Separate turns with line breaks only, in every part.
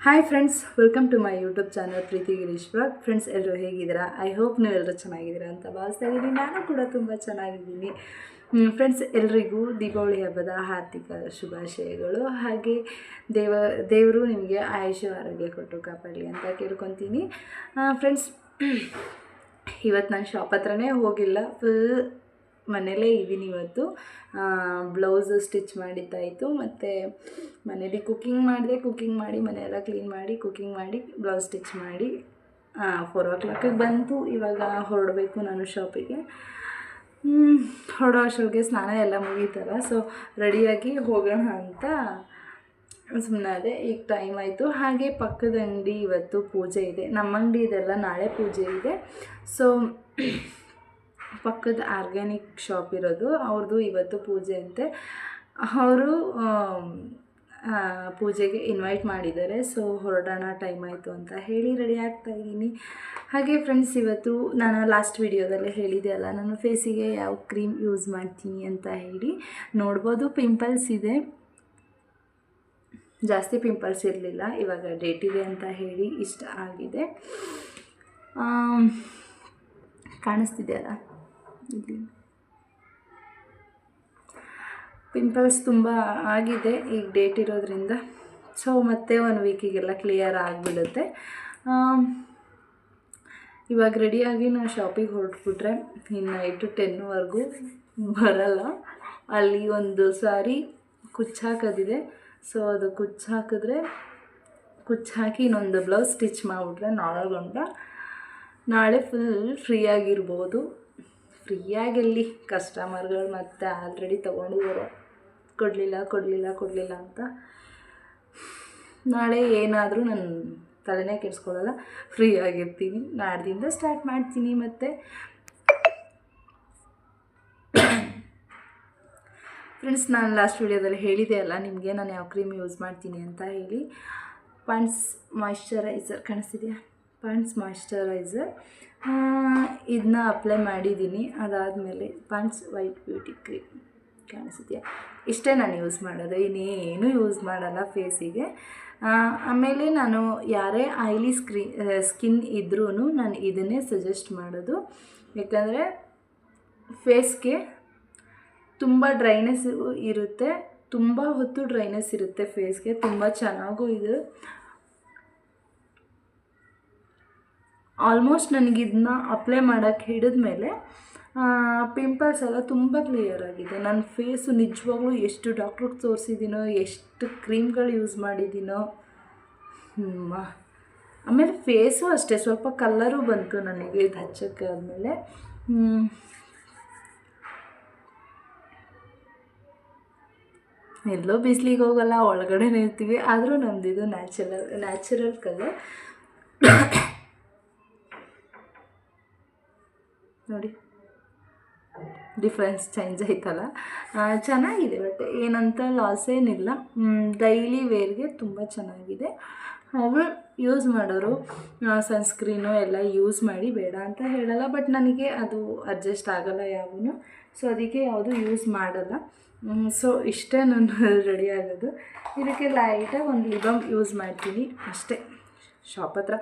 Hi friends welcome to my YouTube channel Preethi Girish vlog friends ಎಲ್ಲರೂ ಹೇಗಿದ್ದೀರಾ? I hope ನೀವು ಎಲ್ಲರೂ ಚೆನ್ನಾಗಿದ್ದೀರಾ ಅಂತ ಭಾವಿಸ್ತಾ ಇದ್ದೀನಿ. ನಾನು ಕೂಡ ತುಂಬ ಚೆನ್ನಾಗಿದ್ದೀನಿ. ಫ್ರೆಂಡ್ಸ್ ಎಲ್ರಿಗೂ ದೀಪಾವಳಿ ಹಬ್ಬದ ಹಾರ್ದಿಕ ಶುಭಾಶಯಗಳು. ಹಾಗೆ ದೇವ, ದೇವರು ನಿಮಗೆ ಆಯುಷ ಆರೋಗ್ಯ ಕೊಟ್ಟು ಕಾಪಾಡಲಿ ಅಂತ ಕೇಳ್ಕೊತೀನಿ. ಫ್ರೆಂಡ್ಸ್ ಇವತ್ತು ನಾನು ಶಾಪ್ ಹತ್ರನೇ ಹೋಗಿಲ್ಲ. ಫುಲ್ ಮನೇಲೇ ಇದ್ದೀನಿ ಇವತ್ತು. ಬ್ಲೌಸು ಸ್ಟಿಚ್ ಮಾಡಿದ್ದಾಯಿತು. ಮತ್ತು ಮನೇಲಿ ಕುಕ್ಕಿಂಗ್ ಮಾಡಿದೆ. ಕುಕ್ಕಿಂಗ್ ಮಾಡಿ ಮನೆಯೆಲ್ಲ ಕ್ಲೀನ್ ಮಾಡಿ, ಕುಕ್ಕಿಂಗ್ ಮಾಡಿ ಬ್ಲೌಸ್ ಸ್ಟಿಚ್ ಮಾಡಿ ಫೋರ್ ಓ ಕ್ಲಾಕಿಗೆ ಬಂತು. ಇವಾಗ ಹೊರಡಬೇಕು ನಾನು ಶಾಪಿಗೆ ಹೊರಡೋ ಅಷ್ಟೊಳಗೆ ಸ್ನಾನ ಎಲ್ಲ ಮುಗೀತಲ್ಲ ಸೊ ರೆಡಿಯಾಗಿ ಹೋಗೋಣ ಅಂತ ಸುಮ್ಮನೆ ಈಗ ಟೈಮ್ ಆಯಿತು. ಹಾಗೆ ಪಕ್ಕದ ಅಂಗಡಿ ಇವತ್ತು ಪೂಜೆ ಇದೆ. ನಮ್ಮ ಅಂಗಡಿ ಇದೆಲ್ಲ ನಾಳೆ ಪೂಜೆ ಇದೆ. ಸೊ ಪಕ್ಕದ ಆರ್ಗ್ಯಾನಿಕ್ ಶಾಪ್ ಇರೋದು ಅವ್ರದ್ದು ಇವತ್ತು ಪೂಜೆ ಅಂತೆ. ಅವರು ಪೂಜೆಗೆ ಇನ್ವೈಟ್ ಮಾಡಿದ್ದಾರೆ. ಸೊ ಹೊರಡೋಣ ಟೈಮ್ ಆಯಿತು ಅಂತ ಹೇಳಿ ರೆಡಿ ಆಗ್ತಾ ಇದ್ದೀನಿ. ಹಾಗೆ ಫ್ರೆಂಡ್ಸ್ ಇವತ್ತು ನಾನು ಲಾಸ್ಟ್ ವಿಡಿಯೋದಲ್ಲೇ ಹೇಳಿದೆ ಅಲ್ಲ, ನಾನು ಫೇಸಿಗೆ ಯಾವ ಕ್ರೀಮ್ ಯೂಸ್ ಮಾಡ್ತೀನಿ ಅಂತ ಹೇಳಿ. ನೋಡ್ಬೋದು ಪಿಂಪಲ್ಸ್ ಇದೆ. ಜಾಸ್ತಿ ಪಿಂಪಲ್ಸ್ ಇರಲಿಲ್ಲ, ಇವಾಗ ಡೇಟ್ ಇದೆ ಅಂತ ಹೇಳಿ ಇಷ್ಟ ಆಗಿದೆ. ಕಾಣಿಸ್ತಿದೆಯಲ್ಲ ಇಲ್ಲಿ ಪಿಂಪಲ್ಸ್ ತುಂಬ ಆಗಿದೆ ಈಗ ಡೇಟ್ ಇರೋದ್ರಿಂದ. ಸೊ ಮತ್ತೆ ಒಂದು ವೀಕಿಗೆಲ್ಲ ಕ್ಲಿಯರ್ ಆಗಿಬಿಡುತ್ತೆ. ಇವಾಗ ರೆಡಿಯಾಗಿ ನಾನು ಶಾಪಿಗೆ ಹೊರಟ್ಬಿಟ್ರೆ ಇನ್ನು ನೈಟು ಟೆನ್ವರೆಗೂ ಬರಲ್ಲ. ಅಲ್ಲಿ ಒಂದು ಸಾರಿ ಕುಚ್ಚು ಹಾಕೋದಿದೆ. ಸೊ ಅದು ಕುಚ್ಚು ಹಾಕಿದ್ರೆ, ಕುಚ್ಚು ಹಾಕಿ ಇನ್ನೊಂದು ಬ್ಲೌಸ್ ಸ್ಟಿಚ್ ಮಾಡಿಬಿಟ್ರೆ ನಾಳೆ ಗಂಟ ನಾಳೆ ಫುಲ್ ಫ್ರೀಯಾಗಿರ್ಬೋದು ಫ್ರೀಯಾಗೆಲ್ಲಿ ಕಸ್ಟಮರ್ಗಳು ಮತ್ತೆ ಆಲ್ರೆಡಿ ತೊಗೊಂಡಿದ್ದಾರೆ ಕೊಡಲಿಲ್ಲ ಕೊಡಲಿಲ್ಲ ಕೊಡಲಿಲ್ಲ ಅಂತ. ನಾಳೆ ಏನಾದರೂ ನನ್ನ ತಲೆನೇ ಕೆಡಿಸ್ಕೊಳ್ಳಲ್ಲ. ಫ್ರೀ ಆಗಿರ್ತೀನಿ ನಾಡ್ದಿಂದ ಸ್ಟಾರ್ಟ್ ಮಾಡ್ತೀನಿ ಮತ್ತು. ಫ್ರೆಂಡ್ಸ್ ನಾನು ಲಾಸ್ಟ್ ವೀಡಿಯೋದಲ್ಲಿ ಹೇಳಿದೆ ಅಲ್ಲ, ನಿಮಗೆ ನಾನು ಯಾವ ಕ್ರೀಮ್ ಯೂಸ್ ಮಾಡ್ತೀನಿ ಅಂತ ಹೇಳಿ. Pond's moisturiser ಕಾಣಿಸ್ತಿದೆಯಾ? Pond's moisturiser. ಇದನ್ನ ಅಪ್ಲೈ ಮಾಡಿದ್ದೀನಿ ಅದಾದಮೇಲೆ ಪಾಂಡ್ಸ್ ವೈಟ್ ಬ್ಯೂಟಿ ಕ್ರೀಮ್. ಕಾಣಿಸಿದೆಯಾ ಇಷ್ಟೇ ನಾನು ಯೂಸ್ ಮಾಡೋದು. ಇನ್ನೇನು ಯೂಸ್ ಮಾಡಲ್ಲ ಫೇಸಿಗೆ ಆಮೇಲೆ ನಾನು ಯಾರೇ ಆಯ್ಲಿ ಸ್ಕ್ರೀ ಸ್ಕಿನ್ ಇದ್ರೂ ನಾನು ಇದನ್ನೇ ಸಜೆಸ್ಟ್ ಮಾಡೋದು. ಯಾಕಂದರೆ ಫೇಸ್ಗೆ ತುಂಬ ಡ್ರೈನೆಸ್ ಇರುತ್ತೆ. ತುಂಬ ಹೊತ್ತು ಡ್ರೈನೆಸ್ ಇರುತ್ತೆ ಫೇಸ್ಗೆ ತುಂಬ ಚೆನ್ನಾಗೂ ಇದು. ಆಲ್ಮೋಸ್ಟ್ ನನಗೆ ಇದನ್ನ ಅಪ್ಲೈ ಮಾಡೋಕ್ಕೆ ಹಿಡಿದ್ಮೇಲೆ ಪಿಂಪಲ್ಸ್ ಎಲ್ಲ ತುಂಬ ಕ್ಲಿಯರ್ ಆಗಿದೆ. ನನ್ನ ಫೇಸು ನಿಜವಾಗ್ಲೂ ಎಷ್ಟು ಡಾಕ್ಟ್ರಿಗೆ ತೋರಿಸಿದ್ದೀನೋ ಎಷ್ಟು ಕ್ರೀಮ್ಗಳು ಯೂಸ್ ಮಾಡಿದ್ದೀನೋ ಆಮೇಲೆ ಫೇಸು ಅಷ್ಟೇ, ಸ್ವಲ್ಪ ಕಲ್ಲರು ಬಂತು ನನಗೆ ಇದು ಹಚ್ಚಕ್ಕೆ ಆದಮೇಲೆ. ಎಲ್ಲೋ ಬಿಸಿಲಿಗೆ ಹೋಗಲ್ಲ ಒಳಗಡೆನೇ ಇರ್ತೀವಿ ಆದರೂ ನಮ್ಮದಿದು ನ್ಯಾಚುರಲ್ ನ್ಯಾಚುರಲ್ ಕಲರ್ ನೋಡಿ. ಡಿಫ್ರೆನ್ಸ್ ಚೇಂಜ್ ಆಯ್ತಲ್ಲ? ಚೆನ್ನಾಗಿದೆ ಬಟ್ ಏನಂತ ಲಾಸ್ ಏನಿಲ್ಲ. ಡೈಲಿ ವೇರ್ಗೆ ತುಂಬ ಚೆನ್ನಾಗಿದೆ. ಅವರು ಯೂಸ್ ಮಾಡೋರು ಸನ್ಸ್ಕ್ರೀನು ಎಲ್ಲ ಯೂಸ್ ಮಾಡಿ ಬೇಡ ಅಂತ ಹೇಳಲ್ಲ. ಬಟ್ ನನಗೆ ಅದು ಅಡ್ಜಸ್ಟ್ ಆಗಲ್ಲ ಯಾವೂ ಸೊ ಅದಕ್ಕೆ ಯಾವುದು ಯೂಸ್ ಮಾಡಲ್ಲ. ಸೊ ಇಷ್ಟೇ ನಾನು ರೆಡಿ ಆಗೋದು. ಇದಕ್ಕೆ ಲೈಟಾಗಿ ಒಂದು ಲಿಬಮ್ ಯೂಸ್ ಮಾಡ್ತೀನಿ. ಅಷ್ಟೇ. ಶಾಪ್ ಹತ್ರ.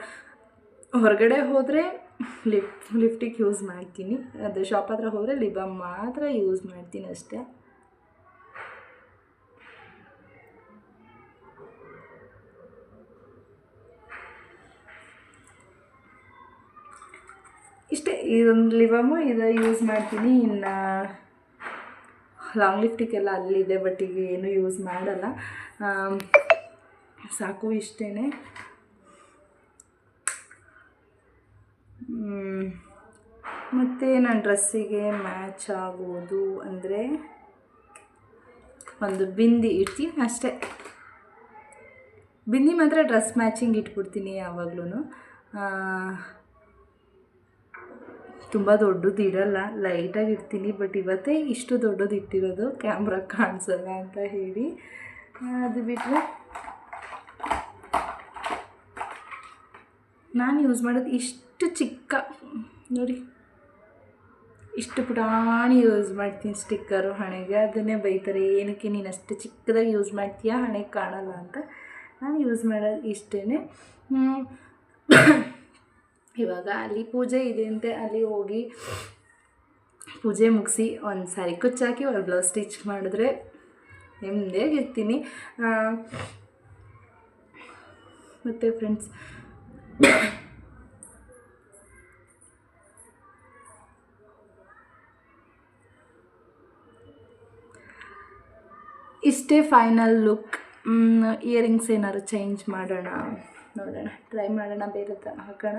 ಹೊರಗಡೆ ಹೋದರೆ ಲಿಫ್ಟ್ ಲಿಫ್ಟಿಗೆ ಯೂಸ್ ಮಾಡ್ತೀನಿ. ಅದು ಶಾಪ್ ಹತ್ರ ಹೋದರೆ ಲಿಬಮ್ ಮಾತ್ರ ಯೂಸ್ ಮಾಡ್ತೀನಿ ಅಷ್ಟೇ. ಇಷ್ಟೇ, ಇದೊಂದು ಲಿಬಮು ಇದು ಯೂಸ್ ಮಾಡ್ತೀನಿ. ಇನ್ನು ಲಾಂಗ್ ಲಿಫ್ಟಿಗೆಲ್ಲ ಅಲ್ಲಿದೆ ಬಟ್ ಈಗ ಏನೂ ಯೂಸ್ ಮಾಡಲ್ಲ. ಸಾಕು ಇಷ್ಟೇ ಮತ್ತು ನನ್ನ ಡ್ರೆಸ್ಸಿಗೆ ಮ್ಯಾಚ್ ಆಗೋದು ಅಂದರೆ ಒಂದು ಬಿಂದಿ ಇಡ್ತೀನಿ ಅಷ್ಟೇ. ಬಿಂದಿ ಮಾತ್ರ ಡ್ರೆಸ್ ಮ್ಯಾಚಿಂಗ್ ಇಟ್ಬಿಡ್ತೀನಿ ಯಾವಾಗ್ಲೂ ತುಂಬ ದೊಡ್ಡದು ಇಡಲ್ಲ ಲೈಟಾಗಿ ಇಡ್ತೀನಿ, ಬಟ್ ಇವತ್ತೇ ಇಷ್ಟು ದೊಡ್ಡದು ಇಟ್ಟಿರೋದು ಕ್ಯಾಮ್ರಾ ಕಾಣಿಸಲ್ಲ ಅಂತ ಹೇಳಿ. ಅದು ಬಿಟ್ಟರೆ ನಾನು ಯೂಸ್ ಮಾಡೋದು ಇಷ್ಟು ಚಿಕ್ಕ, ನೋಡಿ. ಇಷ್ಟು ಪುಟಾಣಿ ಯೂಸ್ ಮಾಡ್ತೀನಿ ಸ್ಟಿಕ್ಕರು ಹಣೆಗೆ. ಅದನ್ನೇ ಬೈತಾರೆ, ಏನಕ್ಕೆ ನೀನು ಅಷ್ಟು ಚಿಕ್ಕದಾಗಿ ಯೂಸ್ ಮಾಡ್ತೀಯಾ? ಹಣೆಗೆ ಕಾಣಲ್ಲ ಅಂತ. ನಾನು ಯೂಸ್ ಮಾಡೋದು ಇಷ್ಟೇ ಇವಾಗ ಅಲ್ಲಿ ಪೂಜೆ ಇದೆ ಅಂತೆ, ಅಲ್ಲಿ ಹೋಗಿ ಪೂಜೆ ಮುಗಿಸಿ ಒಂದು ಸಾರಿ ಕುಚ್ಚಾಕಿ ಒಂದು ಬ್ಲೌಸ್ ಸ್ಟಿಚ್ ಮಾಡಿದ್ರೆ ನೆಮ್ಮದಿಯಾಗಿರ್ತೀನಿ ಮತ್ತು ಫ್ರೆಂಡ್ಸ್ ಇಷ್ಟೇ ಫೈನಲ್ ಲುಕ್ ಇಯರಿಂಗ್ಸ್ ಏನಾದ್ರು ಚೇಂಜ್ ಮಾಡೋಣ ನೋಡೋಣ ಟ್ರೈ ಮಾಡೋಣ ಬೇರೆ ಥರ ಹಾಕೋಣ.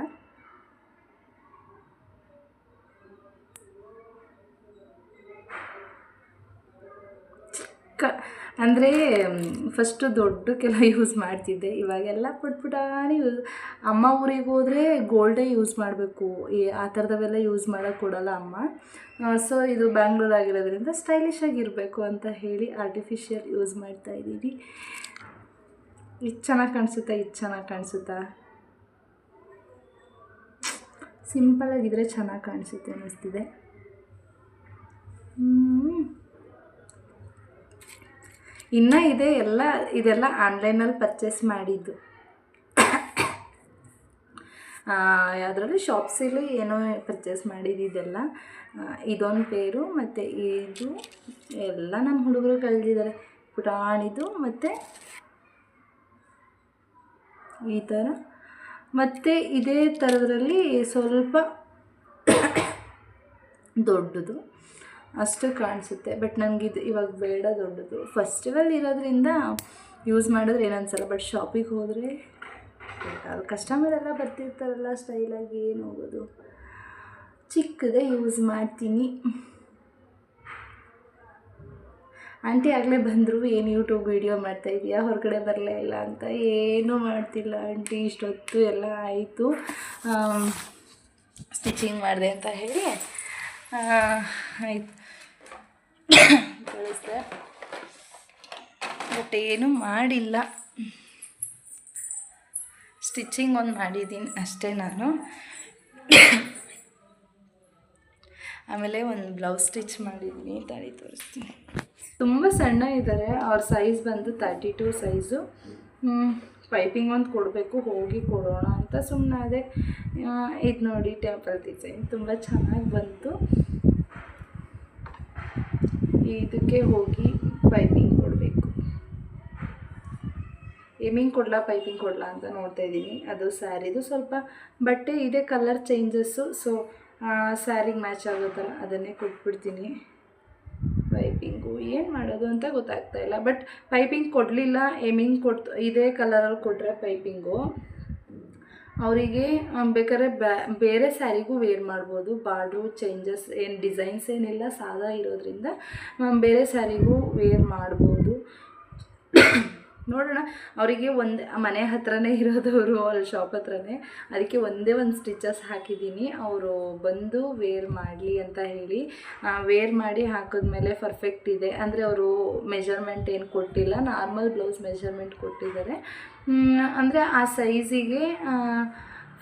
ಕ ಅಂದರೆ ಫಸ್ಟು ದೊಡ್ಡಕ್ಕೆಲ್ಲ ಯೂಸ್ ಮಾಡ್ತಿದ್ದೆ. ಇವಾಗೆಲ್ಲ ಪುಟ್ ಅಮ್ಮ ಊರಿಗೆ ಹೋದರೆ ಗೋಲ್ಡೇ ಯೂಸ್ ಮಾಡಬೇಕು. ಈ, ಆ ಥರದವೆಲ್ಲ ಯೂಸ್ ಮಾಡೋಕ್ಕೆ ಕೊಡಲ್ಲ ಅಮ್ಮ. ಸೊ ಇದು ಬ್ಯಾಂಗ್ಳೂರ್ ಆಗಿರೋದ್ರಿಂದ ಸ್ಟೈಲಿಶ್ ಆಗಿರಬೇಕು ಅಂತ ಹೇಳಿ ಆರ್ಟಿಫಿಷಿಯಲ್ ಯೂಸ್ ಮಾಡ್ತಾ ಇದ್ದೀನಿ. ಇದು ಚೆನ್ನಾಗಿ ಕಾಣಿಸುತ್ತಾ, ಇದು ಚೆನ್ನಾಗಿ ಕಾಣಿಸುತ್ತಾ? ಆಗಿದ್ರೆ ಚೆನ್ನಾಗಿ ಕಾಣಿಸುತ್ತೆ ಅನ್ನಿಸ್ತಿದೆ. ಇನ್ನು ಇದೆ ಎಲ್ಲ, ಇದೆಲ್ಲ ಆನ್ಲೈನಲ್ಲಿ ಪರ್ಚೇಸ್ ಮಾಡಿದ್ದು. ಯಾವುದ್ರಲ್ಲಿ ಶಾಪ್ಸಲ್ಲಿ ಏನೋ ಪರ್ಚೇಸ್ ಮಾಡಿದ್ದು ಇದೆಲ್ಲ. ಇದೊಂದು ಪೇರು ಮತ್ತು ಇದು ಎಲ್ಲ ನಮ್ಮ ಹುಡುಗರು ಕಳೆದಿದ್ದಾರೆ. ಪುಟಾಣಿದು ಮತ್ತು ಈ ಥರ ಮತ್ತು ಇದೇ ಥರದ್ರಲ್ಲಿ ಸ್ವಲ್ಪ ದೊಡ್ಡದು. ಅಷ್ಟು ಕಾಣಿಸುತ್ತೆ. ಬಟ್ ನನಗಿದು ಇವಾಗ ಬೇಡ ದೊಡ್ಡದು. ಫೆಸ್ಟಿವಲ್ ಇರೋದ್ರಿಂದ ಯೂಸ್ ಮಾಡಿದ್ರೆ ಏನನ್ಸಲ್ಲ. ಬಟ್ ಶಾಪಿಗೆ ಹೋದರೆ ಕಸ್ಟಮರ್ ಎಲ್ಲ ಬರ್ತಿರ್ತಾರಲ್ಲ ಸ್ಟೈಲಾಗಿ ಏನು ಹೋಗೋದು. ಚಿಕ್ಕದೇ ಯೂಸ್ ಮಾಡ್ತೀನಿ. ಆಂಟಿ ಆಗಲೇ ಬಂದರು, ಏನು ಯೂಟ್ಯೂಬ್ ವೀಡಿಯೋ ಮಾಡ್ತಾ ಇದೆಯಾ? ಹೊರಗಡೆ ಬರಲೇ ಇಲ್ಲ ಅಂತ. ಏನೂ ಮಾಡ್ತಿಲ್ಲ ಆಂಟಿ ಇಷ್ಟೊತ್ತು ಎಲ್ಲ ಆಯಿತು. ಸ್ಟಿಚಿಂಗ್ ಮಾಡಿದೆ ಅಂತ ಹೇಳಿ. ಆಯ್ತು. ಕಳಿಸ್ದೆ ಬಟ್ ಏನೂ ಮಾಡಿಲ್ಲ. ಸ್ಟಿಚಿಂಗ್ ಒಂದು ಮಾಡಿದ್ದೀನಿ ಅಷ್ಟೇ ನಾನು. ಆಮೇಲೆ ಒಂದು ಬ್ಲೌಸ್ ಸ್ಟಿಚ್ ಮಾಡಿದ್ದೀನಿ ತಡಿ ತೋರಿಸ್ತೀನಿ. ತುಂಬ ಸಣ್ಣ ಇದ್ದಾರೆ ಅವ್ರ ಸೈಜ್ ಬಂದು ತರ್ಟಿ ಟು ಸೈಜು ಪೈಪಿಂಗ್ ಒಂದು ಕೊಡಬೇಕು, ಹೋಗಿ ಕೊಡೋಣ ಅಂತ ಸುಮ್ಮನೆ ಅದೇ ಇದು ನೋಡಿ ಟೆಂಪಲ್ ಡಿಸೈನ್ ತುಂಬ ಚೆನ್ನಾಗಿ ಬಂತು. ಇದಕ್ಕೆ ಹೋಗಿ ಪೈಪಿಂಗ್ ಕೊಡಬೇಕು. ಏಮಿಂಗ್ ಕೊಡಲಾ? ಪೈಪಿಂಗ್ ಕೊಡಲಾ ಅಂತ ನೋಡ್ತಾ ಇದ್ದೀನಿ. ಅದು ಸ್ಯಾರಿದು ಸ್ವಲ್ಪ ಬಟ್ಟೆ ಇದೆ ಕಲರ್ ಚೇಂಜಸ್ಸು ಸೊ ಸ್ಯಾರಿಗೆ ಮ್ಯಾಚ್ ಆಗೋ ಥರ ಅದನ್ನೇ ಕೊಟ್ಬಿಡ್ತೀನಿ. ಪೈಪಿಂಗು ಏನು ಮಾಡೋದು ಅಂತ ಗೊತ್ತಾಗ್ತಾ ಇಲ್ಲ. ಬಟ್ ಪೈಪಿಂಗ್ ಕೊಡಲಿಲ್ಲ ಏಮಿಂಗ್ ಕೊಡ್ತು, ಇದೇ ಕಲರಲ್ಲಿ ಕೊಟ್ಟರೆ ಪೈಪಿಂಗು ಅವರಿಗೆ ಬೇಕಾದ್ರೆ ಬೇರೆ ಸ್ಯಾರಿಗೂ ವೇರ್ ಮಾಡ್ಬೋದು. ಬಾರ್ಡ್ರು ಚೇಂಜಸ್ ಏನು ಡಿಸೈನ್ಸ್ ಏನಿಲ್ಲ, ಸಾದಾ ಇರೋದ್ರಿಂದ ಬೇರೆ ಸ್ಯಾರಿಗೂ ವೇರ್ ಮಾಡ್ಬೋದು. ನೋಡೋಣ. ಅವರಿಗೆ ಒಂದು ಮನೆ ಹತ್ರನೇ ಇರೋದವರು ಅವ್ರ ಶಾಪ್ ಹತ್ರನೇ. ಅದಕ್ಕೆ ಒಂದೇ ಒಂದು ಸ್ಟಿಚಸ್ ಹಾಕಿದ್ದೀನಿ. ಅವರು ಬಂದು ವೇರ್ ಮಾಡಲಿ ಅಂತ ಹೇಳಿ ವೇರ್ ಮಾಡಿ ಹಾಕಿದ್ಮೇಲೆ ಪರ್ಫೆಕ್ಟ್ ಇದೆ. ಅಂದರೆ ಅವರು ಮೆಜರ್ಮೆಂಟ್ ಏನು ಕೊಟ್ಟಿಲ್ಲ. ನಾರ್ಮಲ್ ಬ್ಲೌಸ್ ಮೆಜರ್ಮೆಂಟ್ ಕೊಟ್ಟಿದ್ದಾರೆ. ಅಂದರೆ ಆ ಸೈಜಿಗೆ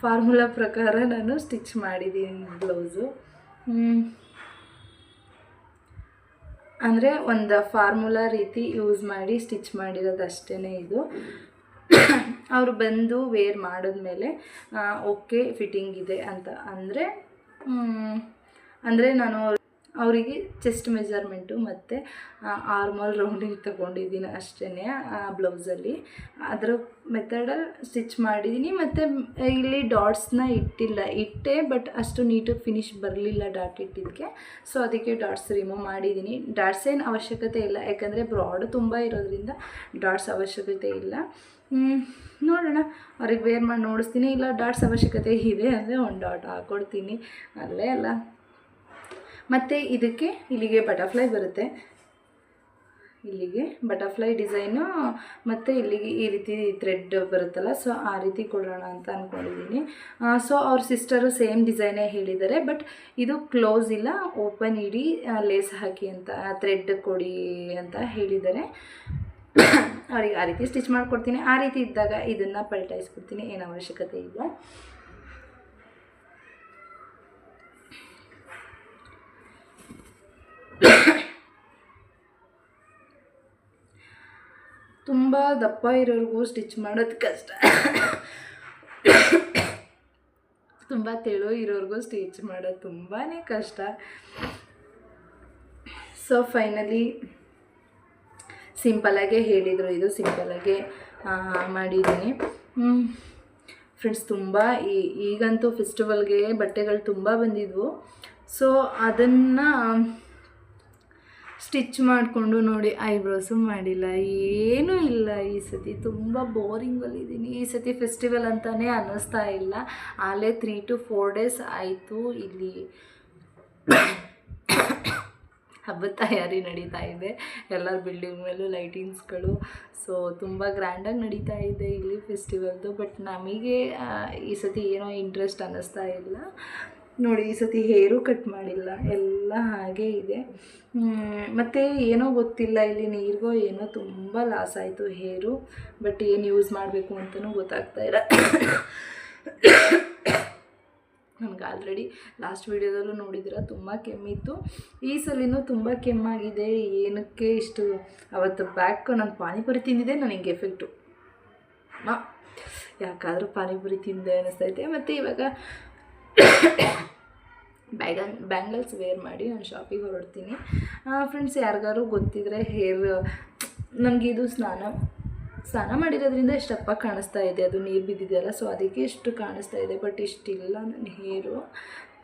ಫಾರ್ಮುಲಾ ಪ್ರಕಾರ ನಾನು ಸ್ಟಿಚ್ ಮಾಡಿದ್ದೀನಿ ಬ್ಲೌಸು ಅಂದರೆ ಒಂದು ಫಾರ್ಮುಲಾ ರೀತಿ ಯೂಸ್ ಮಾಡಿ ಸ್ಟಿಚ್ ಮಾಡಿರೋದು ಅಷ್ಟೇ ಇದು. ಅವರು ಬಂದು ವೇರ್ ಮಾಡಿದ್ಮೇಲೆ ಓಕೆ ಫಿಟ್ಟಿಂಗ್ ಇದೆ ಅಂತ. ಅಂದರೆ ಅಂದರೆ ನಾನು ಅವರಿಗೆ ಚೆಸ್ಟ್ ಮೆಜರ್ಮೆಂಟು ಮತ್ತು ಆರ್ಮಲ್ ರೌಂಡಿಂಗ್ ತೊಗೊಂಡಿದ್ದೀನಿ ಅಷ್ಟೇ ಆ ಬ್ಲೌಸಲ್ಲಿ ಅದರ ಮೆಥಡಲ್ಲಿ ಸ್ಟಿಚ್ ಮಾಡಿದ್ದೀನಿ. ಮತ್ತು ಇಲ್ಲಿ ಡಾಟ್ಸ್ನ ಇಟ್ಟಿಲ್ಲ. ಇಟ್ಟೆ ಬಟ್ ಅಷ್ಟು ನೀಟಾಗಿ ಫಿನಿಶ್ ಬರಲಿಲ್ಲ ಡಾಟ್ ಇಟ್ಟಿದ್ದಕ್ಕೆ ಸೊ ಅದಕ್ಕೆ ಡಾಟ್ಸ್ ರಿಮೂವ್ ಮಾಡಿದ್ದೀನಿ. ಡಾಟ್ಸ್ ಏನು ಅವಶ್ಯಕತೆ ಇಲ್ಲ. ಯಾಕಂದರೆ ಬ್ರಾಡ್ ತುಂಬ ಇರೋದ್ರಿಂದ ಡಾಟ್ಸ್ ಅವಶ್ಯಕತೆ ಇಲ್ಲ. ನೋಡೋಣ. ಅವ್ರಿಗೆ ವೇರ್ ಮಾಡಿ ನೋಡಿಸ್ತೀನಿ. ಇಲ್ಲ ಡಾಟ್ಸ್ ಅವಶ್ಯಕತೆ ಇದೆ ಅಂದರೆ ಒಂದು ಡಾಟ್ ಹಾಕ್ಕೊಡ್ತೀನಿ ಅಲ್ಲೇ ಅಲ್ಲ. ಮತ್ತು ಇದಕ್ಕೆ ಇಲ್ಲಿಗೆ ಬಟರ್ಫ್ಲೈ ಬರುತ್ತೆ. ಇಲ್ಲಿಗೆ ಬಟರ್ಫ್ಲೈ ಡಿಸೈನು ಮತ್ತು ಇಲ್ಲಿಗೆ ಈ ರೀತಿ ಥ್ರೆಡ್ ಬರುತ್ತಲ್ಲ ಸೊ ಆ ರೀತಿ ಕೊಡೋಣ ಅಂತ ಅಂದ್ಕೊಂಡಿದ್ದೀನಿ ಸೊ ಅವ್ರ ಸಿಸ್ಟರು ಸೇಮ್ ಡಿಸೈನೇ ಹೇಳಿದ್ದಾರೆ ಬಟ್ ಇದು ಕ್ಲೋಸ್ ಇಲ್ಲ ಓಪನ್ ಇಡಿ ಲೇಸ್ ಹಾಕಿ ಅಂತ ಥ್ರೆಡ್ ಕೊಡಿ ಅಂತ ಹೇಳಿದ್ದಾರೆ. ಅವ್ರಿಗೆ ಆ ರೀತಿ ಸ್ಟಿಚ್ ಮಾಡಿಕೊಡ್ತೀನಿ. ಆ ರೀತಿ ಇದ್ದಾಗ ಇದನ್ನು ಪಲ್ಟಾಯಿಸ್ಕೊಡ್ತೀನಿ ಏನು ಅವಶ್ಯಕತೆ ಇಲ್ಲ. ತುಂಬ ದಪ್ಪ ಇರೋರಿಗೂ ಸ್ಟಿಚ್ ಮಾಡೋದು ಕಷ್ಟ. ತುಂಬ ತೆಳು ಇರೋರಿಗೂ ಸ್ಟಿಚ್ ಮಾಡೋದು ತುಂಬಾ ಕಷ್ಟ. ಸೊ ಫೈನಲಿ ಸಿಂಪಲಾಗೆ ಹೇಳಿದರು. ಇದು ಸಿಂಪಲಾಗೆ ಮಾಡಿದ್ದೀನಿ. ಫ್ರೆಂಡ್ಸ್ ತುಂಬ ಈ, ಈಗಂತೂ ಫೆಸ್ಟಿವಲ್ಗೆ ಬಟ್ಟೆಗಳು ತುಂಬ ಬಂದಿದ್ವು. ಸೊ ಅದನ್ನು ಸ್ಟಿಚ್ ಮಾಡಿಕೊಂಡು ನೋಡಿ ಐಬ್ರೋಸು ಮಾಡಿಲ್ಲ. ಏನೂ ಇಲ್ಲ ಈ ಸತಿ. ತುಂಬ ಬೋರಿಂಗಲ್ಲಿದ್ದೀನಿ ಈ ಸತಿ ಫೆಸ್ಟಿವಲ್ ಅಂತಲೇ ಅನ್ನಿಸ್ತಾ ಇಲ್ಲ. ಆಲೇ ತ್ರೀ ಟು ಫೋರ್ ಡೇಸ್ ಆಯಿತು. ಇಲ್ಲಿ ಹಬ್ಬದ ತಯಾರಿ ನಡೀತಾ ಇದೆ. ಎಲ್ಲರ ಬಿಲ್ಡಿಂಗ್ ಮೇಲೂ ಲೈಟಿಂಗ್ಸ್ಗಳು. ಸೊ ತುಂಬ ಗ್ರ್ಯಾಂಡಾಗಿ ನಡೀತಾ ಇದೆ ಇಲ್ಲಿ ಫೆಸ್ಟಿವಲ್ದು. ಬಟ್ ನಮಗೆ ಈ ಸತಿ ಏನೋ ಇಂಟ್ರೆಸ್ಟ್ ಅನ್ನಿಸ್ತಾ ಇಲ್ಲ. ನೋಡಿ, ಈ ಸತಿ ಹೇರು ಕಟ್ ಮಾಡಿಲ್ಲ. ಎಲ್ಲ ಹಾಗೆ ಇದೆ. ಮತ್ತು ಏನೋ ಗೊತ್ತಿಲ್ಲ, ಇಲ್ಲಿ ನೀರಿಗೋ ಏನೋ ತುಂಬ ಲಾಸ್ ಆಯಿತು ಹೇರು ಬಟ್ ಏನು ಯೂಸ್ ಮಾಡಬೇಕು ಅಂತಲೂ ಗೊತ್ತಾಗ್ತಾ ಇಲ್ಲ. ನನಗೆ ಆಲ್ರೆಡಿ ಲಾಸ್ಟ್ ವೀಡಿಯೋದಲ್ಲೂ ನೋಡಿದ್ರೆ ತುಂಬ ಕೆಮ್ಮಿತ್ತು. ಈ ಸಲಿನೂ ತುಂಬ ಕೆಮ್ಮಾಗಿದೆ. ಏನಕ್ಕೆ ಇಷ್ಟು, ಅವತ್ತು ಬ್ಯಾಕ್ ನಾನು ಪಾನಿಪುರಿ ತಿಂದಿದ್ದೆ ನನಗೆ ಎಫೆಕ್ಟು ಯಾಕಾದರೂ ಪಾನಿಪುರಿ ತಿಂದೆ ಅನ್ನಿಸ್ತೈತೆ ಮತ್ತು ಇವಾಗ ಬ್ಯಾಗನ್, ಬ್ಯಾಂಗಲ್ಸ್ ವೇರ್ ಮಾಡಿ ನಾನು ಶಾಪಿಗೆ ಹೊರಡ್ತೀನಿ. ಫ್ರೆಂಡ್ಸ್ ಯಾರಿಗಾರು ಗೊತ್ತಿದ್ರೆ ಹೇರ್ ನನಗೆ ಇದು ಸ್ನಾನ ಸ್ನಾನ ಮಾಡಿರೋದ್ರಿಂದ ಇಷ್ಟಪ್ಪ ಕಾಣಿಸ್ತಾ ಇದೆ, ಅದು ನೀರು ಬಿದ್ದಿದೆಯಲ್ಲ ಸೊ ಅದಕ್ಕೆ ಇಷ್ಟು ಕಾಣಿಸ್ತಾ ಇದೆ ಬಟ್ ಇಷ್ಟಿಲ್ಲ ನನ್ನ ಹೇರು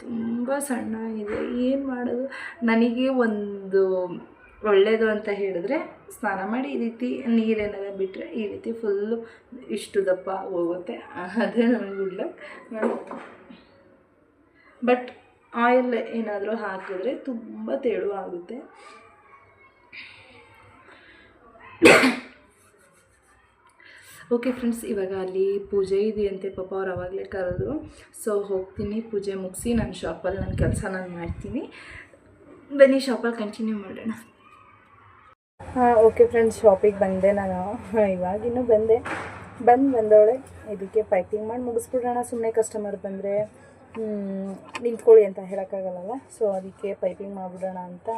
ತುಂಬ ಸಣ್ಣ ಇದೆ, ಏನು ಮಾಡೋದು? ನನಗೆ ಒಂದು ಒಳ್ಳೆಯದು ಅಂತ ಹೇಳಿದ್ರೆ ಸ್ನಾನ ಮಾಡಿ ಈ ರೀತಿ ನೀರೇನಾರ ಬಿಟ್ಟರೆ ಈ ರೀತಿ ಫುಲ್ಲು ಇಷ್ಟು ದಪ್ಪ ಹೋಗುತ್ತೆ ಅದೇ ನನಗೆ ಗುಡ್ ನಾನು ಬಟ್ ಆಯಿಲ್ ಏನಾದರೂ ಹಾಕಿದ್ರೆ ತುಂಬ ತೆಳು ಆಗುತ್ತೆ. ಓಕೆ ಫ್ರೆಂಡ್ಸ್, ಇವಾಗ ಅಲ್ಲಿ ಪೂಜೆ ಇದೆಯಂತೆ ಪಾಪ ಅವ್ರು ಅವಾಗಲೇ ಕರೆದ್ರು. ಸೊ ಹೋಗ್ತೀನಿ, ಪೂಜೆ ಮುಗಿಸಿ ನಾನು ಶಾಪಲ್ಲಿ ನನ್ನ ಕೆಲಸ ನಾನು ಮಾಡ್ತೀನಿ. ಬನ್ನಿ, ಶಾಪಲ್ಲಿ ಕಂಟಿನ್ಯೂ ಮಾಡೋಣ. ಹಾಂ, ಓಕೆ ಫ್ರೆಂಡ್ಸ್, ಶಾಪಿಗೆ ಬಂದೆ ನಾನು. ಇವಾಗಿನ್ನೂ ಬಂದೆ. ಬಂದು ಬಂದವಳೆ, ಇದಕ್ಕೆ ಪ್ಯಾಕಿಂಗ್ ಮಾಡಿ ಮುಗಿಸ್ಬಿಡೋಣ. ಸುಮ್ಮನೆ ಕಸ್ಟಮರ್ ಬಂದರೆ. ನಿಂತ್ಕೊಳ್ಳಿ ಅಂತ ಹೇಳೋಕ್ಕಾಗಲ್ಲ ಸೊ ಅದಕ್ಕೆ ಪೈಪಿಂಗ್ ಮಾಡಿಬಿಡೋಣ ಅಂತ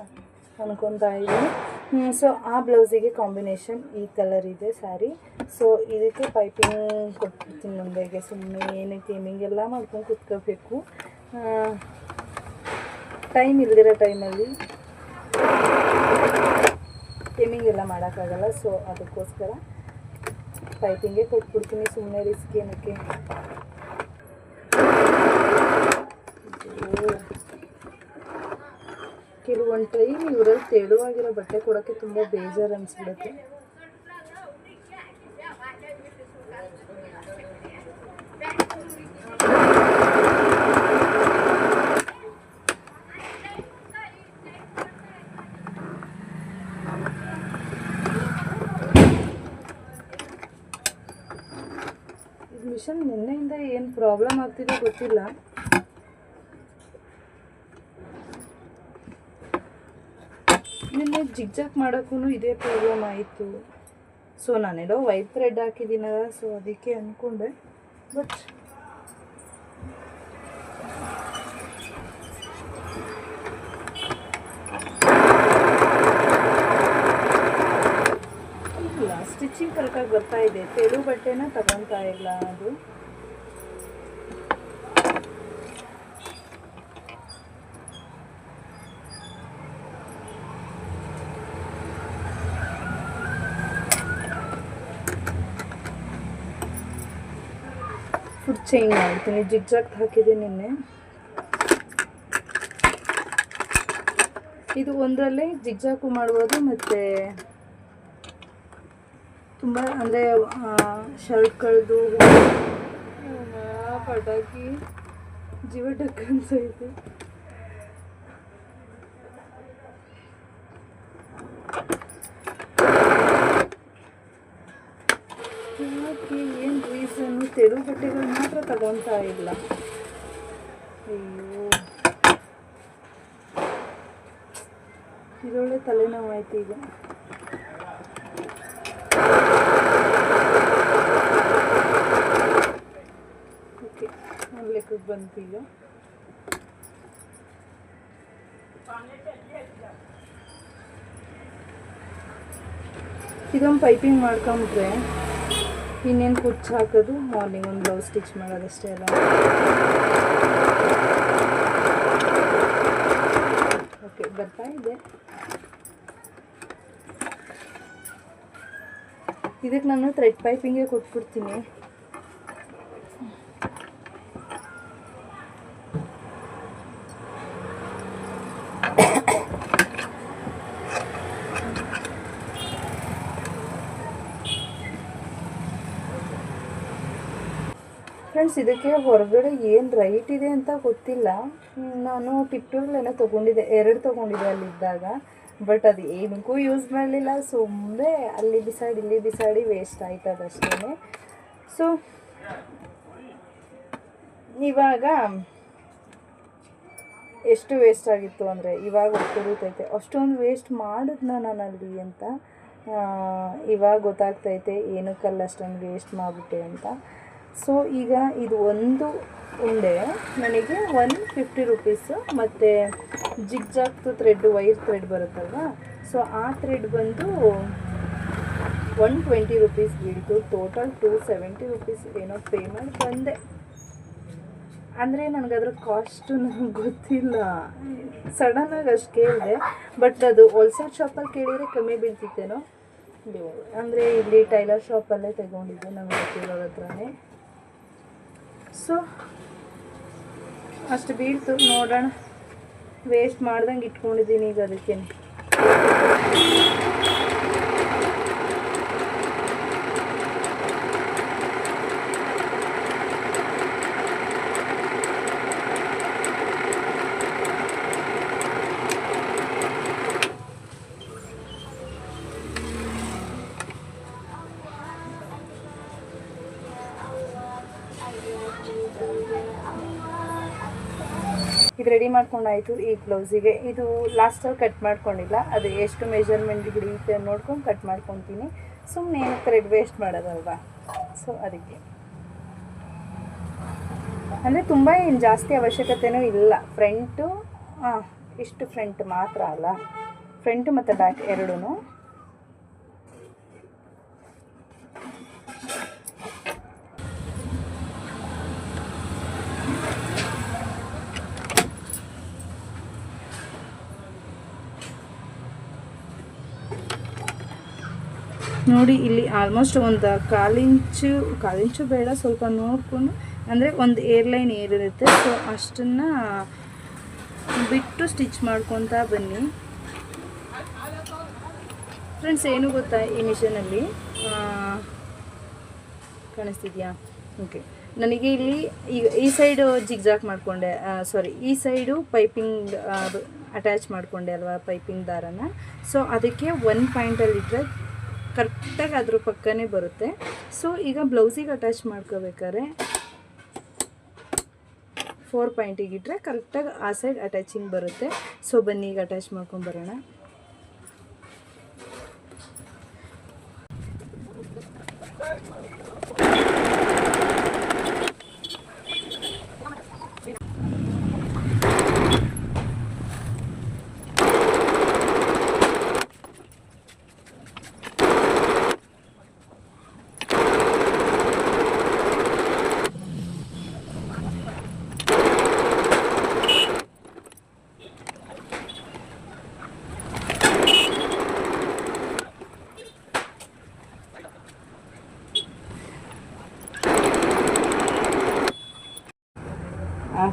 ಅನ್ಕೊತಾ ಇದ್ದೀನಿ. ಸೊ ಆ ಬ್ಲೌಸಿಗೆ ಕಾಂಬಿನೇಷನ್ ಈ ಕಲರ್ ಇದೆ ಸ್ಯಾರಿ ಸೊ ಇದಕ್ಕೆ ಪೈಪಿಂಗ್ ಕೊಟ್ಬಿಡ್ತೀನಿ ಮುಂದೆಗೆ. ಸುಮ್ಮನೆ ಏನಕ್ಕೆ ಹಿಂಗೆಲ್ಲ ಮಾಡ್ಕೊಂಡು ಕುತ್ಕೋಬೇಕು. ಟೈಮ್ ಇಲ್ದಿರೋ ಟೈಮಲ್ಲಿ ಟೈಮಿಂಗ್ ಎಲ್ಲ ಮಾಡೋಕ್ಕಾಗಲ್ಲ. ಸೊ ಅದಕ್ಕೋಸ್ಕರ ಪೈಪಿಂಗೇ ಕೊಟ್ಬಿಡ್ತೀನಿ. ಸುಮ್ಮನೆ ರಿಸ್ಕ್ ಏನಕ್ಕೆ? ಕೆಲವೊಂದು ಟೈಮ್ ಇವರಲ್ಲಿ ತೆಳುವಾಗಿರೋ ಬಟ್ಟೆ ಕೊಡೋಕ್ಕೆ ತುಂಬ ಬೇಜಾರು ಅನಿಸ್ಬಿಡುತ್ತೆ. ಇದು ಮಿಷನ್ ನಿನ್ನೆಯಿಂದ ಏನು ಪ್ರಾಬ್ಲಮ್ ಆಗ್ತಿದೆ ಗೊತ್ತಿಲ್ಲ ನಿನ್ನೆ ಜಿಗ್ಜಾಕ್ ಮಾಡೋಕ್ಕೂ ಇದೇ ಪ್ರಾಬ್ಲಮ್ ಆಯಿತು. ಸೊ ನಾನೆಲ್ಲೋ ವೈಟ್ ಥ್ರೆಡ್ ಹಾಕಿದ್ದೀನಲ್ಲ ಸೊ ಅದಕ್ಕೆ ಅಂದ್ಕೊಂಡೆ ಬಟ್ ಇಲ್ಲ ಸ್ಟಿಚಿಂಗ್ ಕರೆಕ್ಟಾಗಿ ಬರ್ತಾ ಇದೆ. ತೆಳು ಬಟ್ಟೆನ ತಗೊತಾ ಇಲ್ಲ ಅದು. ಚೇಂಜ್ ಮಾಡ್ತೀನಿ ಜಿಗ್ಜಾಗ್ ಹಾಕಿದೆ ನಿನ್ನೆ ಇದು ಒಂದರಲ್ಲೇ ಜಿಗ್ಜಾಕು ಮಾಡ್ಬೋದು, ಮತ್ತು ತುಂಬ ಅಂದರೆ ಶರ್ಟ್ ಕಳೆದು ಪಟಾಕಿ ಜೀವ ಟಕ್ ಅನ್ಸೈತೆ ಯಾಕೆ ಏನು ರೀಸನ್ನು ತೆಳು ಬಟ್ಟೆಗಳು ಮಾತ್ರ ತಗೊತಾ ಇಲ್ಲ ಅಯ್ಯೋ ಇದೊಳ್ಳೆ ತಲೆನೋವಾಯ್ತು ಈಗ ಓಕೆ ನನ್ನ ಲೆಕ್ಕಕ್ಕೆ ಬಂತು ಈಗ ಇದೊಂದು ಪೈಪಿಂಗ್ ಮಾಡ್ಕೊಂಬಿಟ್ರೆ ಇನ್ನೇನು ಕುಚ್ಚು ಹಾಕೋದು? ಮಾರ್ನಿಂಗ್ ಒಂದು ಬ್ಲೌಸ್ ಸ್ಟಿಚ್ ಮಾಡೋದಷ್ಟೇ ಅಲ್ಲ. ಓಕೆ ಬರ್ತಾ ಇದೆ. ಇದಕ್ಕೆ ನಾನು ಥ್ರೆಡ್ ಪೈಪಿಂಗೇ ಕೊಟ್ಬಿಡ್ತೀನಿ. ಫ್ರೆಂಡ್ಸ್ ಇದಕ್ಕೆ ಹೊರಗಡೆ ಏನು ರೈಟ್ ಇದೆ ಅಂತ ಗೊತ್ತಿಲ್ಲ. ನಾನು ಟಿಪ್ಟೂರ್ಲೇನೋ ತೊಗೊಂಡಿದ್ದೆ. ಎರಡು ತೊಗೊಂಡಿದ್ದೆ ಅಲ್ಲಿದ್ದಾಗ. ಬಟ್ ಅದು ಏನಕ್ಕೂ ಯೂಸ್ ಮಾಡಲಿಲ್ಲ. ಸುಮ್ಮನೆ ಅಲ್ಲಿ ಬಿಸಾಡಿ ಇಲ್ಲಿ ಬಿಸಾಡಿ ವೇಸ್ಟ್ ಆಯ್ತು ಅದಷ್ಟೇ ಸೊ ಇವಾಗ ಎಷ್ಟು ವೇಸ್ಟ್ ಆಗಿತ್ತು ಅಂದರೆ ಇವಾಗ ಗೊತ್ತಿರುತ್ತೈತೆ ಅಷ್ಟೊಂದು ವೇಸ್ಟ್ ಮಾಡಿದ್ನ ನಾನು ಅಲ್ಲಿ ಅಂತ ಇವಾಗ ಗೊತ್ತಾಗ್ತೈತೆ. ಏನಕ್ಕಲ್ಲ ಅಷ್ಟೊಂದು ವೇಸ್ಟ್ ಮಾಡಿಬಿಟ್ಟೆ ಅಂತ. ಸೊ ಈಗ ಇದು ಒಂದು ಉಂಡೆ. ನನಗೆ ಒನ್ ಫಿಫ್ಟಿ ರುಪೀಸು ಮತ್ತು ಜಿಗ್ಜಾಗ್ತು ಥ್ರೆಡ್ ವೈರ್ ಥ್ರೆಡ್ ಬರುತ್ತಲ್ವ? ಸೊ ಆ ಥ್ರೆಡ್ ಬಂದು ಒನ್ ಟ್ವೆಂಟಿ ರುಪೀಸ್ ಬೀಳ್ತು ಟೋಟಲ್ ಟೂ ಸೆವೆಂಟಿ ರುಪೀಸ್ ಏನೋ ಪೇ ಮಾಡಿ ಬಂದೆ. ಅಂದರೆ ನನಗದ್ರ ಕಾಸ್ಟು ನನಗೆ ಗೊತ್ತಿಲ್ಲ. ಸಡನ್ನಾಗಿ ಅಷ್ಟು ಕೇಳಿದೆ. ಬಟ್ ಅದು ಹೋಲ್ಸೇಲ್ ಶಾಪಲ್ಲಿ ಕೇಳಿದರೆ ಕಮ್ಮಿ ಬೀಳ್ತಿತ್ತೇನೋ? ಅಂದರೆ ಇಲ್ಲಿ ಟೈಲರ್ ಶಾಪಲ್ಲೇ ತಗೊಂಡಿದ್ದೆ ನಮಗೆ ಗೊತ್ತಿರೋರ ಹತ್ರನೇ. ಸೊ ಅಷ್ಟು ಬೀಳ್ತು. ನೋಡೋಣ. ವೇಸ್ಟ್ ಮಾಡ್ದಂಗೆ ಇಟ್ಕೊಂಡಿದ್ದೀನಿ ಈಗ ಅದಕ್ಕೆ ಮಾಡ್ಕೊಂಡಾಯ್ತು ಈ ಬ್ಲೌಸಿಗೆ. ಇದು ಲಾಸ್ಟಲ್ಲಿ ಕಟ್ ಮಾಡ್ಕೊಂಡಿಲ್ಲ. ಅದು ಎಷ್ಟು ಮೆಜರ್ಮೆಂಟ್ ಹಿಡಿಯುತ್ತೆ ನೋಡ್ಕೊಂಡು ಕಟ್ ಮಾಡ್ಕೊತೀನಿ. ಸುಮ್ಮನೆ ಏನು ಥ್ರೆಡ್ ವೇಸ್ಟ್ ಮಾಡೋದಲ್ವಾ? ಸೊ ಅದಕ್ಕೆ. ಅಂದರೆ ತುಂಬ ಏನು ಜಾಸ್ತಿ ಅವಶ್ಯಕತೆನೂ ಇಲ್ಲ. ಫ್ರಂಟು ಇಷ್ಟು ಫ್ರಂಟ್ ಮಾತ್ರ ಅಲ್ಲ. ಫ್ರಂಟು ಮತ್ತು ಬ್ಯಾಕ್ ಎರಡೂ ನೋಡಿ, ಇಲ್ಲಿ ಆಲ್ಮೋಸ್ಟ್ ಒಂದು ಕಾಲಿಂಚು ಕಾಲಿಂಚು ಬೇಡ, ಸ್ವಲ್ಪ ನೋಡಿಕೊಂಡು. ಅಂದರೆ ಒಂದು ಏರ್ಲೈನ್ ಏರಿರುತ್ತೆ. ಸೊ ಅಷ್ಟನ್ನು ಬಿಟ್ಟು ಸ್ಟಿಚ್ ಮಾಡ್ಕೊತಾ ಬನ್ನಿ. ಫ್ರೆಂಡ್ಸ್ ಏನು ಗೊತ್ತಾ ಈ ಮಿಷನಲ್ಲಿ ಕಾಣಿಸ್ತಿದ್ಯಾ? ಓಕೆ ನನಗೆ ಇಲ್ಲಿ ಈಗ ಈ ಸೈಡು ಜಿಗ್ಜಾಕ್ ಮಾಡಿಕೊಂಡೆ. ಸಾರಿ ಈ ಸೈಡು ಪೈಪಿಂಗ್ ಅಟ್ಯಾಚ್ ಮಾಡಿಕೊಂಡೆ ಅಲ್ವಾ ಪೈಪಿಂಗ್ ದಾರನ. ಸೊ ಅದಕ್ಕೆ ಒನ್ ಪಾಯಿಂಟಲ್ಲಿ ಇಟ್ಟರೆ ಕರೆಕ್ಟಾಗಿ ಅದ್ರ ಪಕ್ಕನೇ ಬರುತ್ತೆ. ಸೊ ಈಗ ಬ್ಲೌಸಿಗೆ ಅಟ್ಯಾಚ್ ಮಾಡ್ಕೋಬೇಕಾದ್ರೆ ಫೋರ್ ಪಾಯಿಂಟಿಗೆ ಇಟ್ಟರೆ ಕರೆಕ್ಟಾಗಿ ಆ ಸೈಡ್ ಅಟ್ಯಾಚಿಂಗ್ ಬರುತ್ತೆ. ಸೊ ಬನ್ನಿ, ಈಗ ಅಟ್ಯಾಚ್ ಮಾಡ್ಕೊಂಬರೋಣ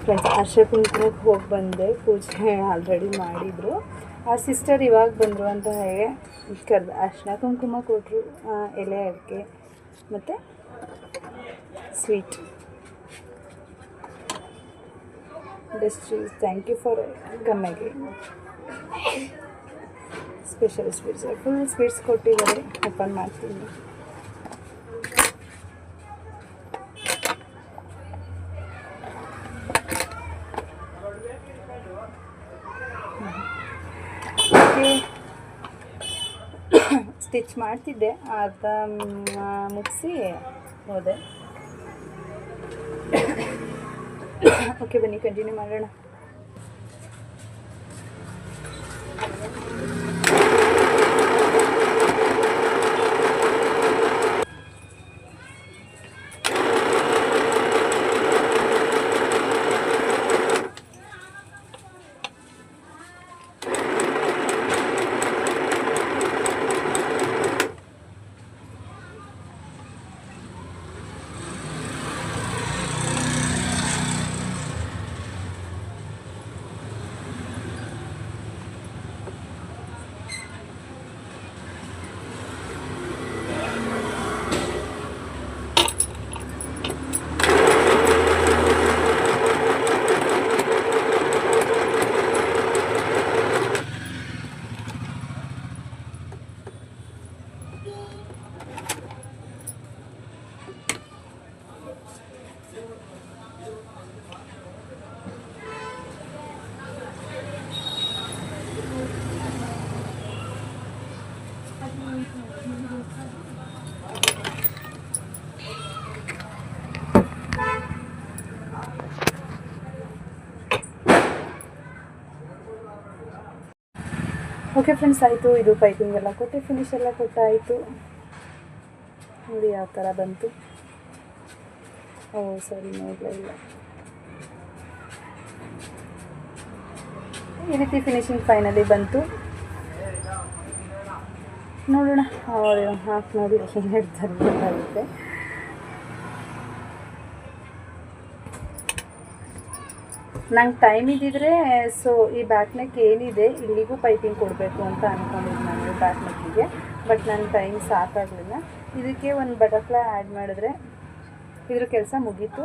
ಫ್ರೆಂಡ್ಸ್ ಅರ್ಶ ಕುಂಕುಮಕ್ಕೆ ಹೋಗಿ ಬಂದೆ. ಪೂಜೆ ಆಲ್ರೆಡಿ ಮಾಡಿದರು. ಆ ಸಿಸ್ಟರ್ ಇವಾಗ ಬಂದರು ಅಂತ ಹೇಗೆ ಕರೆದು ಅರ್ಶಿನ ಕುಂಕುಮ ಕೊಟ್ಟರು ಎಲೆ, ಅಡಿಕೆ ಮತ್ತು sweet best thank you for ಗಮ್ಮೆಗೆ special sweets full sweets ಕೊಟ್ಟಿದ್ದಾರೆ. ಓಪನ್ ಮಾಡ್ತೀನಿ. ಸ್ಟಿಚ್ ಮಾಡ್ತಿದ್ದೆ ಅರ್ಧ ಮುಗಿಸಿ ಹೋದೆ. ಓಕೆ ಬನ್ನಿ ಕಂಟಿನ್ಯೂ ಮಾಡೋಣ. ಓಕೆ ಫ್ರೆಂಡ್ಸ್ ಆಯಿತು. ಇದು ಪೈಪಿಂಗ್ ಎಲ್ಲ ಕೊಟ್ಟೆ. ಫಿನಿಶ್ ಎಲ್ಲ ಕೊಟ್ಟಾಯಿತು. ನೋಡಿ ಯಾವ ಥರ ಬಂತು. ಓ, ಸರಿ, ನೋಡಲೇ ಇಲ್ಲ. ಈ ರೀತಿ ಫಿನಿಶಿಂಗ್ ಫೈನಲಿ ಬಂತು? ನೋಡೋಣ. ಹಾಕಿ ನೋಡಿ ಹೇಳ್ತಾರೆ ನಂಗೆ ಟೈಮ್ ಇದ್ದಿದ್ರೆ ಸೊ ಈ ಬ್ಯಾಕ್ ನೆಕ್ ಏನಿದೆ, ಇಲ್ಲಿಗೂ ಪೈಪಿಂಗ್ ಕೊಡಬೇಕು ಅಂತ ಅಂದ್ಕೊಂಡಿದ್ದು ನಾನು ಬ್ಯಾಕ್ ನೆಕ್ಕಿಗೆ ಬಟ್ ನನ್ನ ಟೈಮ್ ಸಾಕಾಗಲಿಲ್ಲ. ಇದಕ್ಕೆ ಒಂದು ಬಟರ್ಫ್ಲೈ ಆ್ಯಡ್ ಮಾಡಿದ್ರೆ, ಇದ್ರ ಕೆಲಸ ಮುಗೀತು.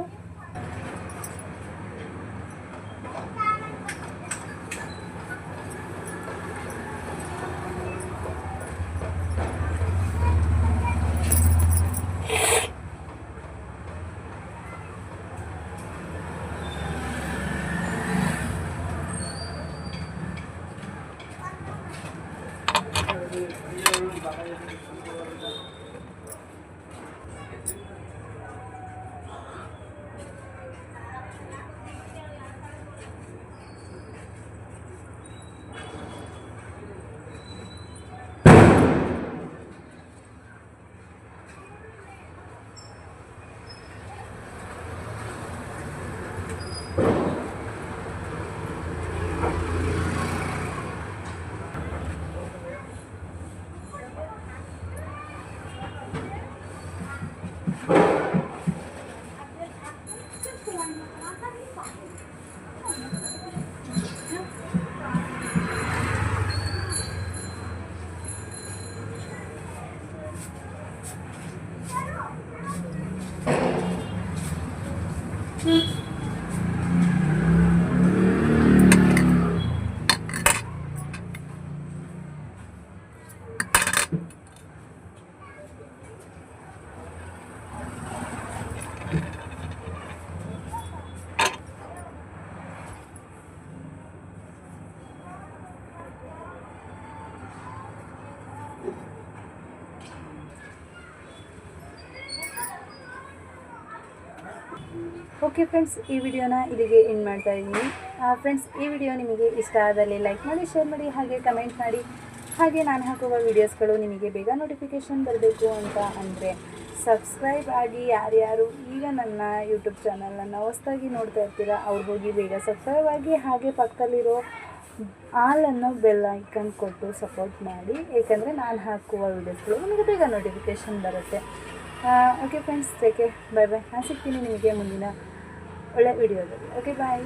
ಓಕೆ ಫ್ರೆಂಡ್ಸ್ ಈ ವಿಡಿಯೋನ ಇಲ್ಲಿಗೆ ಎಂಡ್ ಮಾಡ್ತಾ ಇದ್ದೀನಿ. ಫ್ರೆಂಡ್ಸ್ ಈ ವಿಡಿಯೋ ನಿಮಗೆ ಇಷ್ಟ ಆದಲ್ಲಿ ಲೈಕ್ ಮಾಡಿ ಶೇರ್ ಮಾಡಿ, ಹಾಗೆ ಕಮೆಂಟ್ ಮಾಡಿ. ಹಾಗೆ ನಾನು ಹಾಕುವ ವೀಡಿಯೋಸ್ಗಳು ನಿಮಗೆ ಬೇಗ ನೋಟಿಫಿಕೇಷನ್ ಬರಬೇಕು ಅಂತ ಅಂದರೆ ಸಬ್ಸ್ಕ್ರೈಬ್ ಆಗಿ ಯಾರ್ಯಾರು ಈಗ ನನ್ನ ಯೂಟ್ಯೂಬ್ ಚಾನಲನ್ನು ಹೊಸ್ದಾಗಿ ನೋಡ್ತಾ ಇರ್ತೀರ ಅವ್ರಿಗೆ ಹೋಗಿ ಬೇಗ ಸಬ್ಸ್ಕ್ರೈಬ್ ಆಗಿ ಹಾಗೆ ಪಕ್ಕದಲ್ಲಿರೋ ಆಲ್ ಅನ್ನೋ ಬೆಲ್ ಐಕನ್ ಕೊಟ್ಟು ಸಪೋರ್ಟ್ ಮಾಡಿ. ಏಕೆಂದರೆ ನಾನು ಹಾಕುವ ವೀಡಿಯೋಸ್ಗಳು ನಿಮಗೆ ಬೇಗ ನೋಟಿಫಿಕೇಷನ್ ಬರುತ್ತೆ. Okay friends okay bye bye ನಾನು ಸಿಗ್ತೀನಿ ನಿಮಗೆ ಮುಂದಿನ ಒಳ್ಳೆ ವಿಡಿಯೋದಲ್ಲಿ ಓಕೆ ಬಾಯ್